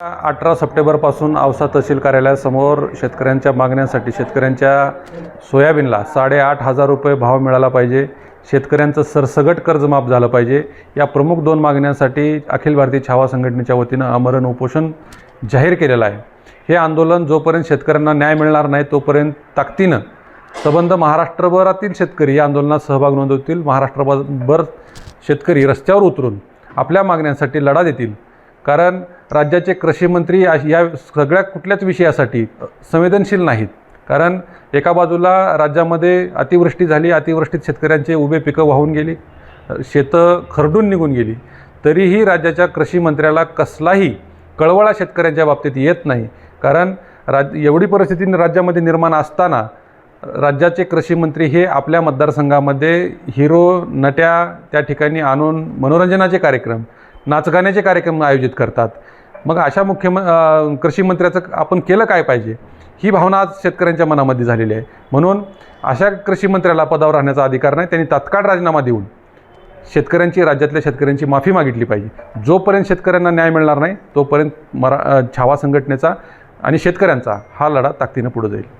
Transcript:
अठरा सप्टेंबरपासून औसा तहसील कार्यालयासमोर शेतकऱ्यांच्या मागण्यांसाठी शेतकऱ्यांच्या सोयाबीनला साडेआठ हजार रुपये भाव मिळाला पाहिजे. शेतकऱ्यांचं सरसगट कर्ज माफ झालं पाहिजे. या प्रमुख दोन मागण्यांसाठी अखिल भारतीय छावा संघटनेच्या वतीनं आमरण उपोषण जाहीर केलेलं आहे. हे आंदोलन जोपर्यंत शेतकऱ्यांना न्याय मिळणार नाही तोपर्यंत ताकदीनं संबंध महाराष्ट्रभरातील शेतकरी या आंदोलनात सहभाग नोंदवतील. महाराष्ट्रभर शेतकरी रस्त्यावर उतरून आपल्या मागण्यांसाठी लढा देतील. कारण राज्याचे कृषी मंत्री या सगळ्या कुठल्याच विषयासाठी संवेदनशील नाहीत. कारण एका बाजूला राज्यामध्ये अतिवृष्टी झाली अतिवृष्टीत शेतकऱ्यांचे उभे पिकं वाहून गेली शेतं खरडून निघून गेली तरीही राज्याच्या कृषी मंत्र्याला कसलाही कळवळा शेतकऱ्यांच्या बाबतीत येत नाही. कारण राज एवढी परिस्थिती राज्यामध्ये निर्माण असताना राज्याचे कृषी मंत्री हे आपल्या मतदारसंघामध्ये हिरो नट्या त्या ठिकाणी आणून मनोरंजनाचे कार्यक्रम नाचगाण्याचे कार्यक्रम आयोजित करतात. मग अशा मुख्यम अ, कृषी मंत्र्याचं आपण केलं काय पाहिजे? ही भावना आज शेतकऱ्यांच्या मनामध्ये झालेली आहे. म्हणून अशा कृषी मंत्र्याला पदावर राहण्याचा अधिकार नाही. त्यांनी तात्काळ राजीनामा देऊन शेतकऱ्यांची राज्यातल्या शेतकऱ्यांची माफी मागितली पाहिजे. जोपर्यंत शेतकऱ्यांना न्याय मिळणार नाही तोपर्यंत मरा छावा संघटनेचा आणि शेतकऱ्यांचा हा लढा ताकदीनं पुढे जाईल.